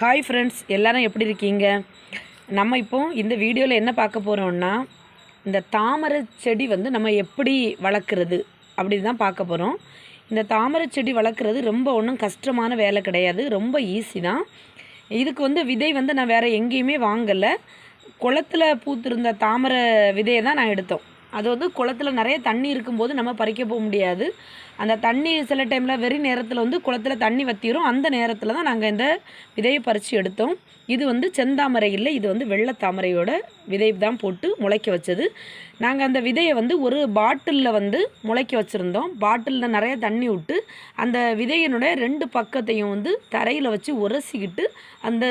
Hi friends எல்லாரும் எப்படி இருக்கீங்க? நம்ம இப்போ இந்த வீடியோவில் என்ன பார்க்க போகிறோம்னா இந்த தாமரை செடி வந்து நம்ம எப்படி வளர்க்குறது அப்படி தான் பார்க்க போகிறோம் இந்த தாமரை செடி வளர்க்குறது ரொம்ப ஒன்றும் கஷ்டமான வேலை கிடையாது ரொம்ப ஈஸி தான். இதுக்கு வந்து விதை வந்து நான் வேறு எங்கேயுமே வாங்கலை. குளத்துல பூத்திருந்த தாமரை விதையை தான் நான் எடுத்தோம். அது வந்து குளத்துல நிறைய தண்ணி இருக்கும்போது நம்ம பறிக்க போக முடியாது. அந்த தண்ணி சில டைமில் வெறி நேரத்தில் வந்து குளத்துல தண்ணி வத்திரும். அந்த நேரத்தில் தான் நாங்கள் இந்த விதையை பறித்து எடுத்தோம். இது வந்து செந்தாமரை இல்லை இது வந்து வெள்ளைத்தாமரையோட விதை தான் போட்டு முளைக்க வச்சது. நாங்கள் அந்த விதையை வந்து ஒரு பாட்டிலில் வந்து முளைக்க வச்சுருந்தோம். பாட்டிலில் நிறைய தண்ணி விட்டு அந்த விதையினுடைய ரெண்டு பக்கத்தையும் வந்து தரையில் வச்சு உரசிக்கிட்டு அந்த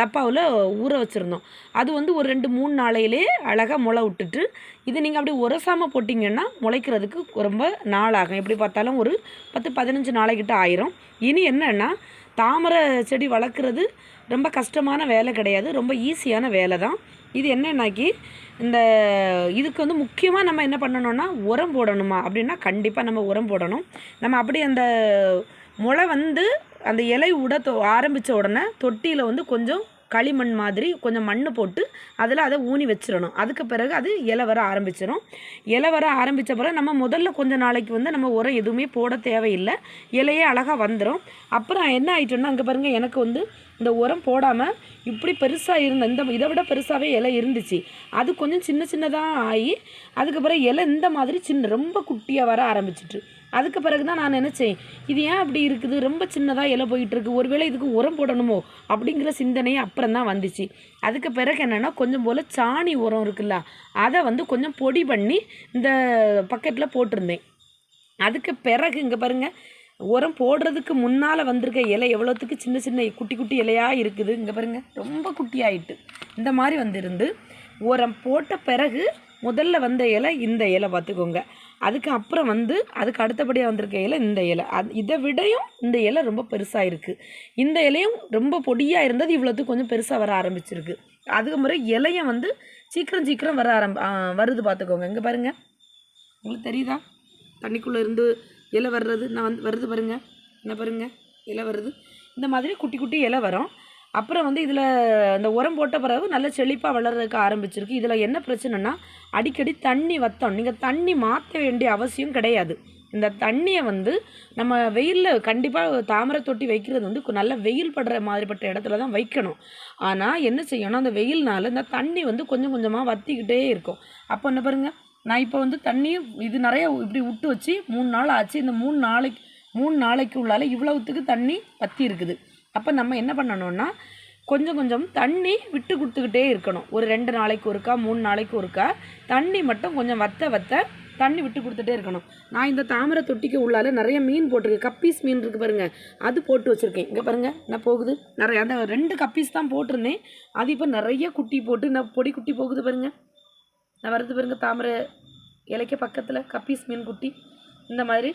டப்பாவில் ஊற வச்சுருந்தோம். அது வந்து ஒரு ரெண்டு மூணு நாளையிலே அழகாக முளை விட்டுட்டு இது நீங்கள் அப்படி உரசாமல் போட்டிங்கன்னா முளைக்கிறதுக்கு ரொம்ப நாள் ஆகும் எப்படி பார்த்தாலும் ஒரு பத்து பதினஞ்சு நாளைக்கிட்ட ஆயிரும். இனி என்னென்னா தாமரை செடி வளர்க்குறது ரொம்ப கஷ்டமான வேலை கிடையாது. ரொம்ப ஈஸியான வேலை தான். இது என்னன்னாக்கி இந்த இதுக்கு வந்து முக்கியமாக நம்ம என்ன பண்ணணும்னா உரம் போடணுமா? அப்படின்னா கண்டிப்பாக நம்ம உரம் போடணும். நம்ம அப்படி அந்த முளை வந்து அந்த இலை உட தொ- ஆரம்பித்த உடனே தொட்டியில் வந்து கொஞ்சம் களிமண் மாதிரி கொஞ்சம் மண் போட்டு அதில் அதை ஊனி வச்சிடணும். அதுக்கு பிறகு அது இலை வர ஆரம்பிச்சிடும் இலை வர ஆரம்பித்த பிறகு நம்ம முதல்ல கொஞ்ச நாளைக்கு வந்து நம்ம உரம் எதுவுமே போட தேவையில்லை. இலையே அழகாக வந்துடும் அப்புறம் என்ன ஆயிட்டோம்னா அங்கே பாருங்கள் எனக்கு வந்து இந்த உரம் போடாமல் இப்படி பெருசாக இருந்த இந்த இதை விட பெருசாகவே இலை இருந்துச்சு. அது கொஞ்சம் சின்ன சின்னதாக ஆகி அதுக்கப்புறம் இலை இந்த மாதிரி சின்ன ரொம்ப குட்டியாக வர ஆரம்பிச்சிட்டு. அதுக்கு பிறகு தான் நான் நினச்சேன் இது ஏன் அப்படி இருக்குது? ரொம்ப சின்னதாக இலை போயிட்டுருக்கு. ஒருவேளை இதுக்கு உரம் போடணுமோ? அப்படிங்கிற சிந்தனையே அப்புறம் தான் வந்துச்சு. அதுக்கு பிறகு என்னென்னா கொஞ்சம் போல் சாணி உரம் இருக்குல்ல அதை வந்து கொஞ்சம் பொடி பண்ணி இந்த பக்கெட்டில் போட்டிருந்தேன். அதுக்கு பிறகு இங்கே பாருங்கள் உரம் போடுறதுக்கு முன்னால் வந்திருக்க இலை எவ்வளோத்துக்கு சின்ன சின்ன குட்டி குட்டி இலையாக இருக்குது? இங்கே பாருங்க ரொம்ப குட்டியாயிட்டு இந்த மாதிரி வந்திருந்து உரம் போட்ட பிறகு முதல்ல வந்த இலை இந்த இலை பார்த்துக்கோங்க. அதுக்கு அப்புறம் வந்து அதுக்கு அடுத்தபடியாக வந்திருக்க இலை இந்த இலை. அது இதை விடையும் இந்த இலை ரொம்ப பெருசாக இருக்குது இந்த இலையும் ரொம்ப பொடியாக இருந்தது இவ்வளோத்துக்கு கொஞ்சம் பெருசாக வர ஆரம்பிச்சிருக்கு. அதுக்கு முறை இலையும் வந்து சீக்கிரம் சீக்கிரம் வர ஆரம்பி வருது பார்த்துக்கோங்க இங்கே பாருங்கள் உங்களுக்கு தெரியுதா? தண்ணிக்குள்ளே இருந்து இலை வர்றது நான் வந்து வருது பாருங்கள் என்ன பாருங்கள் இலை வருது. இந்த மாதிரி குட்டி குட்டி இலை வரும். அப்புறம் வந்து இதில் இந்த உரம் போட்ட பிறகு நல்ல செழிப்பாக வளர்றதுக்கு ஆரம்பிச்சிருக்கு. இதில் என்ன பிரச்சனைனா அடிக்கடி தண்ணி வத்தம் நீங்கள் தண்ணி மாற்ற வேண்டிய அவசியம் கிடையாது. இந்த தண்ணியை வந்து நம்ம வெயிலில் கண்டிப்பாக தாமரை தொட்டி வைக்கிறது வந்து நல்ல வெயில் படுற மாதிரிப்பட்ட இடத்துல தான் வைக்கணும். ஆனால் என்ன செய்யணும்? அந்த வெயில்னால இந்த தண்ணி வந்து கொஞ்சம் கொஞ்சமாக வத்திக்கிட்டே இருக்கும். அப்போ என்ன பாருங்கள் நான் இப்போ வந்து தண்ணி இது நிறைய இப்படி விட்டு வச்சு மூணு நாள் ஆச்சு. இந்த மூணு நாளைக்கு மூணு நாளைக்கு உள்ளால் இவ்வளவுத்துக்கு தண்ணி வத்தி இருக்குது அப்போ நம்ம என்ன பண்ணணும்னா கொஞ்சம் கொஞ்சம் தண்ணி விட்டு கொடுத்துக்கிட்டே இருக்கணும். ஒரு ரெண்டு நாளைக்கு ஒருக்கா மூணு நாளைக்கு ஒருக்கா தண்ணி மட்டும் கொஞ்சம் வத்த வத்த தண்ணி விட்டு கொடுத்துட்டே இருக்கணும். நான் இந்த தாமரை தொட்டிக்கு உள்ளால் நிறைய மீன் போட்டிருக்கேன். கப்பீஸ் மீன் இருக்குது பாருங்க. அது போட்டு வச்சுருக்கேன். இங்கே பாருங்கள் நான் போகுது? நிறைய அந்த ரெண்டு கப்பீஸ் தான் போட்டிருந்தேன். அது இப்போ நிறைய குட்டி போட்டு நான் பொடி குட்டி போகுது பாருங்கள் நான் வருது பாருங்கள் தாமரை இலைக்க பக்கத்தில் கப்பீஸ் மீன் குட்டி. இந்த மாதிரி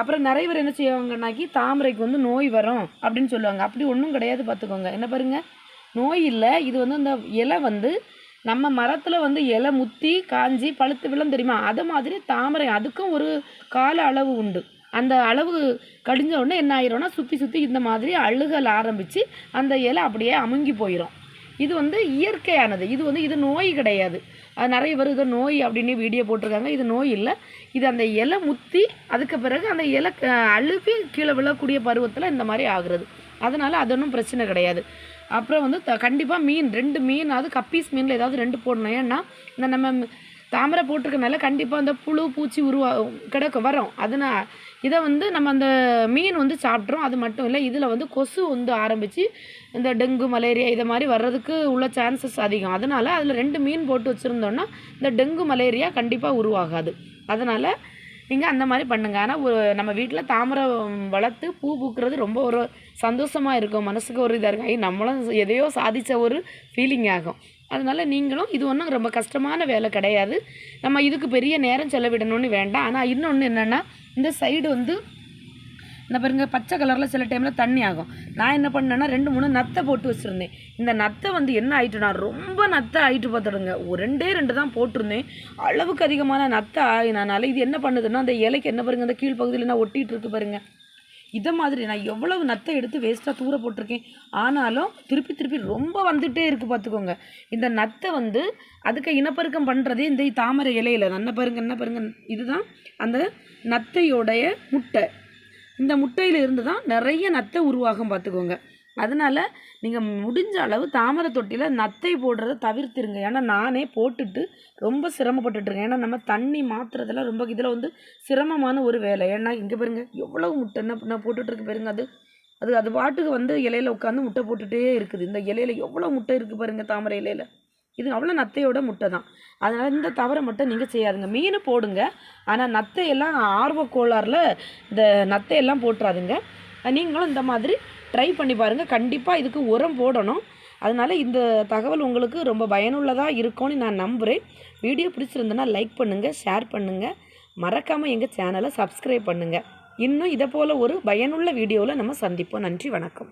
அப்புறம் நிறைய பேர் என்ன செய்வாங்கன்னாக்கி தாமரைக்கு வந்து நோய் வரும் அப்படின்னு சொல்லுவாங்க. அப்படி ஒன்றும் கிடையாது பார்த்துக்கோங்க. என்ன பாருங்க? நோய் இல்லை. இது வந்து அந்த இலை வந்து நம்ம மரத்தில் வந்து இலை முத்தி காஞ்சி பழுத்து விழும் தெரியுமா? அது மாதிரி தாமரை அதுக்கும் ஒரு கால அளவு உண்டு. அந்த அளவு கடிஞ்ச உடனே என்ன ஆயிரும்னா சுற்றி சுற்றி இந்த மாதிரி அழுகல் ஆரம்பித்து அந்த இலை அப்படியே அமுங்கி போயிடும் இது வந்து இயற்கையானது. இது வந்து இது நோய் கிடையாது. அது நிறைய பேர் இது நோய் அப்படின்னு வீடியோ போட்டிருக்காங்க. இது நோய் இல்லை. இது அந்த இலை முத்தி அதுக்கு பிறகு அந்த இலை அழுவி அழுப்பி கீழே விழக்கூடிய பருவத்தில் இந்த மாதிரி ஆகுறது. அதனால் அது ஒன்றும் பிரச்சனை கிடையாது. அப்புறம் வந்து த கண்டிப்பாக மீன் ரெண்டு மீன் அது கப்பீஸ் மீனில் ஏதாவது ரெண்டு போடணும். ஏன்னா இந்த நம்ம தாமரை போட்டிருக்கனால கண்டிப்பாக அந்த புழு பூச்சி உருவா கிடக்க வரும். அதனால் இதை வந்து நம்ம அந்த மீன் வந்து சாப்பிட்றோம். அது மட்டும் இல்லை இதில் வந்து கொசு வந்து ஆரம்பித்து இந்த டெங்கு மலேரியா இதை மாதிரி வர்றதுக்கு உள்ள சான்சஸ் அதிகம். அதனால் அதில் ரெண்டு மீன் போட்டு வச்சுருந்தோன்னா இந்த டெங்கு மலேரியா கண்டிப்பாக உருவாகாது. அதனால் நீங்கள் அந்த மாதிரி பண்ணுங்கள் ஆனால் ஒரு நம்ம வீட்டில் தாமரை வளர்த்து பூ பூக்கிறது ரொம்ப ஒரு சந்தோஷமாக இருக்கும். மனசுக்கு ஒரு இதாக இருக்கும். ஐ நம்மளும் எதையோ சாதித்த ஒரு ஃபீலிங் ஆகும். அதனால் நீங்களும் இது ஒன்றும் ரொம்ப கஷ்டமான வேலை கிடையாது. நம்ம இதுக்கு பெரிய நேரம் செலவிடணும்னு வேண்டாம். ஆனால் இன்னொன்று என்னென்னா இந்த சைடு வந்து இந்த பாருங்க பச்சை கலரில் சில டைமில் தண்ணி ஆகும். நான் என்ன பண்ணேன்னா ரெண்டு மூணு நத்தை போட்டு வச்சுருந்தேன். இந்த நத்தை வந்து என்ன ஆயிட்டுனா ரொம்ப நத்தை ஆயிட்டு பார்த்துடுங்க. ஒரு ரெண்டே ரெண்டு தான் போட்டிருந்தேன். அளவுக்கு அதிகமான நத்தை ஆகினால இது என்ன பண்ணுதுன்னா அந்த இலைக்கு என்ன பாருங்கள் அந்த கீழ் பகுதியில் நான் ஒட்டிகிட்டு இருக்கு பாருங்கள் இதை மாதிரி நான் எவ்வளவு நத்தை எடுத்து வேஸ்ட்டாக தூர போட்டிருக்கேன். ஆனாலும் திருப்பி திருப்பி ரொம்ப வந்துகிட்டே இருக்குது பார்த்துக்கோங்க இந்த நத்தை வந்து அதுக்கு இனப்பெருக்கம் பண்ணுறதே இந்த தாமரை இலையில. நன்ன பாருங்க என்ன பாருங்க இதுதான் அந்த நத்தையோடைய முட்டை. இந்த முட்டையில் இருந்து தான் நிறைய நத்தை உருவாகும் பார்த்துக்கோங்க அதனால் நீங்கள் முடிஞ்ச அளவு தாமரை தொட்டியில் நத்தை போடுறத தவிர்த்துருங்க. ஏன்னா நானே போட்டுட்டு ரொம்ப சிரமப்பட்டுட்ருக்கேன். ஏன்னா நம்ம தண்ணி மாற்றுறதெல்லாம் ரொம்ப இதில் வந்து சிரமமான ஒரு வேலை. ஏன்னா இங்கே பாருங்க எவ்வளவு முட்டை என்ன நான் போட்டுட்ருக்கு பாருங்க அது அது அது பாட்டுக்கு வந்து இலையில உட்காந்து முட்டை போட்டுகிட்டே இருக்குது. இந்த இலையில எவ்வளோ முட்டை இருக்குது பாருங்கள் தாமரை இலையில. இது அவ்வளோ நத்தையோட முட்டை தான். அதனால் இந்த தவறை மட்டும் நீங்கள் செய்யாதுங்க. மீன் போடுங்க. ஆனால் நத்தையெல்லாம் ஆர்வ கோளாறில் இந்த நத்தையெல்லாம் போட்டுறாதுங்க. நீங்களும் இந்த மாதிரி ட்ரை பண்ணி பாருங்கள் கண்டிப்பாக இதுக்கு உரம் போடணும். அதனால் இந்த தகவல் உங்களுக்கு ரொம்ப பயனுள்ளதாக இருக்கும்னு நான் நம்புகிறேன் வீடியோ பிடிச்சிருந்தேன்னா லைக் பண்ணுங்கள் ஷேர் பண்ணுங்கள் மறக்காமல் எங்கள் சேனலை சப்ஸ்கிரைப் பண்ணுங்கள் இன்னும் இதை போல் ஒரு பயனுள்ள வீடியோவில் நம்ம சந்திப்போம். நன்றி வணக்கம்.